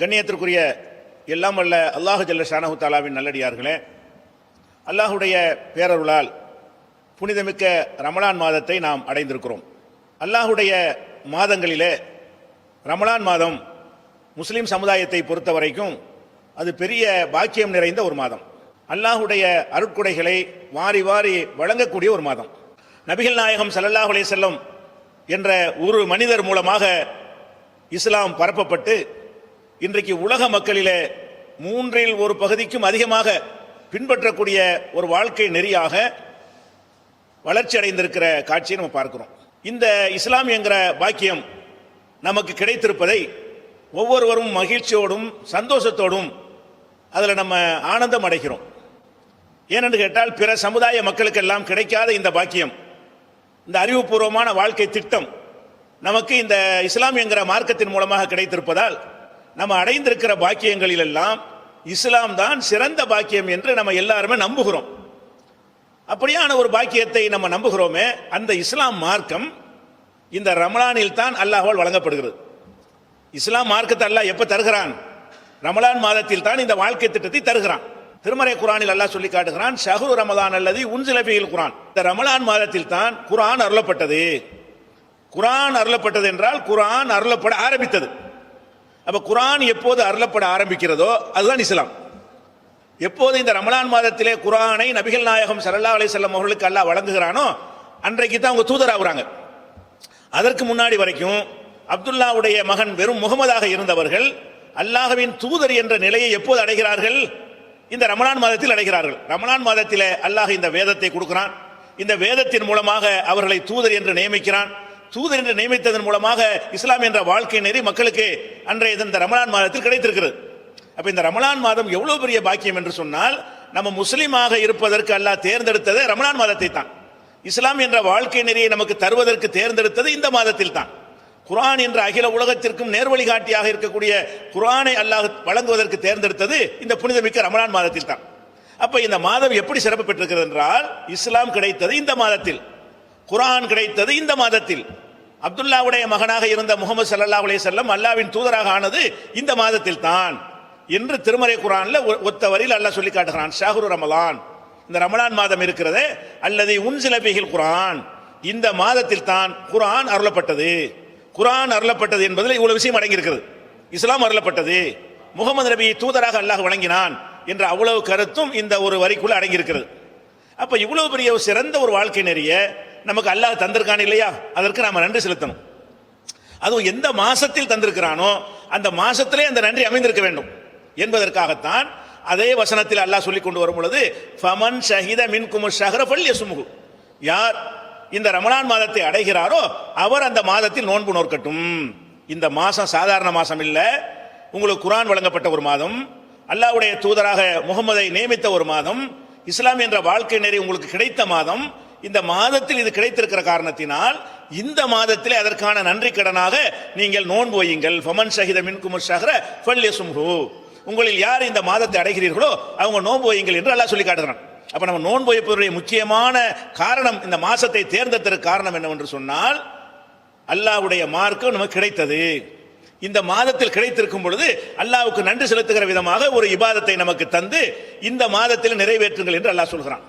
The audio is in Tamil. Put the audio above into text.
கண்ணியத்திற்குரிய எல்லாம் அல்ல அல்லாஹு ஜல்ல ஷானஹு தாலாவின் நல்லடியார்களே அல்லாஹுடைய பேரருளால் புனிதமிக்க ரமலான் மாதத்தை நாம் அடைந்திருக்கிறோம். அல்லாஹுடைய மாதங்களிலே ரமலான் மாதம் முஸ்லீம் சமுதாயத்தை பொறுத்த வரைக்கும் அது பெரிய பாக்கியம் நிறைந்த ஒரு மாதம். அல்லாஹுடைய அருட்கொடைகளை வாரி வாரி வழங்கக்கூடிய ஒரு மாதம். நபிகள் நாயகம் சல்லல்லாஹ் செல்லும் என்ற ஒரு மனிதர் மூலமாக இஸ்லாம் பரப்பப்பட்டு இன்றைக்கு உலக மக்களிலே மூன்றில் ஒரு பகுதிக்கும் அதிகமாக பின்பற்றக்கூடிய ஒரு வாழ்க்கை நெறியாக வளர்ச்சி அடைந்திருக்கிற காட்சியை நம்ம பார்க்கிறோம். இந்த இஸ்லாம் என்கிற பாக்கியம் நமக்கு கிடைத்திருப்பதை ஒவ்வொருவரும் மகிழ்ச்சியோடும் சந்தோஷத்தோடும் அதில் நம்ம ஆனந்தம் அடைகிறோம். ஏனென்று கேட்டால் பிற சமுதாய மக்களுக்கெல்லாம் கிடைக்காத இந்த பாக்கியம் இந்த அறிவுபூர்வமான வாழ்க்கை திட்டம் நமக்கு இந்த இஸ்லாம் என்கிற மார்க்கத்தின் மூலமாக கிடைத்திருப்பதால் நம்ம அடைந்திருக்கிற பாக்கியங்களில் எல்லாம் இஸ்லாம் தான் சிறந்த பாக்கியம் என்று நம்ம எல்லாருமே நம்புகிறோம். அப்படியான ஒரு பாக்கியத்தை நம்ம நம்புகிறோமே அந்த இஸ்லாம் மார்க்கம் இந்த ரமலானில் தான் அல்லாஹால் வழங்கப்படுகிறது. இஸ்லாம் மார்க்கத்தை அல்லாஹ் எப்போ தருகிறான்? ரமலான் மாதத்தில் தான் இந்த வாழ்க்கை திட்டத்தை தருகிறான். திருமறை குரானில் அல்லாஹ் சொல்லி காட்டுகிறான் ஷஹரு ரமலான் அல்லது உன்சிலபியில் குரான். இந்த ரமலான் மாதத்தில் தான் குரான் அருளப்பட்டது. குரான் அருளப்பட்டது என்றால் குரான் அருளப்பட ஆரம்பித்தது. அப்போ குரான் எப்போது அருளப்பட ஆரம்பிக்கிறதோ அதுதான் இஸ்லாம். எப்போது இந்த ரமலான் மாதத்திலே குரானை நபிகள் நாயகம் ஸல்லல்லாஹு அலி செல்லம் அவர்களுக்கு அல்லா வழங்குகிறானோ அன்றைக்கு தான் அவங்க தூதராகிறாங்க அதற்கு முன்னாடி வரைக்கும் அப்துல்லாவுடைய மகன் வெறும் முகமதாக இருந்தவர்கள் அல்லாஹவின் தூதர் என்ற நிலையை எப்போது அடைகிறார்கள்? இந்த ரமலான் மாதத்தில் அடைகிறார்கள். ரமலான் மாதத்திலே அல்லாஹ் இந்த வேதத்தை கொடுக்கிறான். இந்த வேதத்தின் மூலமாக அவர்களை தூதர் என்று நியமிக்கிறான். தூதர் என்று நியமித்ததன் மூலமாக இஸ்லாம் என்ற வாழ்க்கை நெறி மக்களுக்கு அன்றைய இந்த ரமலான் மாதத்தில் கிடைத்திருக்கிறது. அப்போ இந்த ரமலான் மாதம் எவ்வளோ பெரிய பாக்கியம் என்று சொன்னால் நம்ம முஸ்லீமாக இருப்பதற்கு அல்லாஹ் தேர்ந்தெடுத்தது ரமலான் மாதத்தை தான். இஸ்லாம் என்ற வாழ்க்கை நெறியை நமக்கு தருவதற்கு தேர்ந்தெடுத்தது இந்த மாதத்தில் தான். குரான் என்ற அகில உலகத்திற்கும் நேர்வழிகாட்டியாக இருக்கக்கூடிய குரானை அல்லாஹ் வழங்குவதற்கு தேர்ந்தெடுத்தது இந்த புனிதமிக்க ரமலான் மாதத்தில் தான். அப்போ இந்த மாதம் எப்படி சிறப்பு பெற்றிருக்கிறது என்றால் இஸ்லாம் கிடைத்தது இந்த மாதத்தில். குரான் கிடைத்தது இந்த மாதத்தில். அப்துல்லாவுடைய மகனாக இருந்த முகமது சல்லா அலே செல்லம் அல்லாவின் தூதராக ஆனது இந்த மாதத்தில் தான். என்று திருமறை குரான்ல ஒத்த வரியில் அல்லாஹ் சொல்லி காட்டுகிறான். ஷாஹுரு ரமலான். இந்த ரமலான் மாதம் இருக்கிறதே. அல்லது உன் பிகில் குரான். இந்த மாதத்தில் தான் குரான் அருளப்பட்டது. குரான் அருளப்பட்டது என்பதில் இவ்வளவு விஷயம் அடங்கியிருக்கிறது. இஸ்லாம் அருளப்பட்டது. முகமது நபியை தூதராக அல்லாஹ் வழங்கினான் என்ற அவ்வளவு கருத்தும் இந்த ஒரு வரிக்குள் அடங்கியிருக்கிறது. அப்ப இவ்வளவு பெரிய ஒரு சிறந்த ஒரு வாழ்க்கை நெறிய நமக்கு அல்லாஹ் தந்திருக்கான் இல்லையா? அதற்கு நாம் நன்றி செலுத்தணும். அதுவும் எந்த மாசத்தில் தந்திருக்கிறானோ அந்த மாசத்திலே அந்த நன்றி அமைந்திருக்க வேண்டும். என்பதற்காகத்தான் அதே வசனத்தில் அல்லாஹ் சொல்லி கொண்டு வரும் பொழுது ஃபமன் ஷஹித மின் குமு ஷஹர ஃபல்யசுமுகு யார் இந்த ரமலான் மாதத்தை அடைகிறாரோ அவர் அந்த மாதத்தில் நோன்பு நோக்கட்டும் இந்த மாதம் சாதாரண மாதம் இல்லை. உங்களுக்கு குரான் வழங்கப்பட்ட ஒரு மாதம் அல்லாஹ்வுடைய தூதராக முகமதை நியமித்த ஒரு மாதம் இஸ்லாம் என்ற வாழ்க்கை நெறி உங்களுக்கு கிடைத்த மாதம் இந்த மாதத்தில் இது கிடைத்திருக்கிற காரணத்தினால் இந்த மாதத்திலே அதற்கான நன்றி கடனாக நீங்கள் நோன்பு வையுங்கள். ஃபமன் ஷஹித மின்குமர் ஷஹர ஃபல்யசும்ஹு. உங்களில் யார் இந்த மாதத்தை அடைகிறீர்களோ அவங்க நோன்பு வையுங்கள் என்று அல்லாஹ் சொல்லி காட்டுகிறான். அப்போ நம்ம நோன்பு வைப்பதற்குரிய முக்கியமான காரணம் இந்த மாதத்தை தேர்ந்தெடுத்ததற்கு காரணம் என்னவென்று சொன்னால் அல்லாஹ்வுடைய மார்க்கம் நமக்கு கிடைத்தது. இந்த மாதத்தில் கிடைத்திருக்கும் பொழுது அல்லாவுக்கு நன்றி செலுத்துகிற விதமாக ஒரு இபாதத்தை நமக்கு தந்து இந்த மாதத்தில் நிறைவேற்றுங்கள் என்று அல்லாஹ் சொல்கிறான்.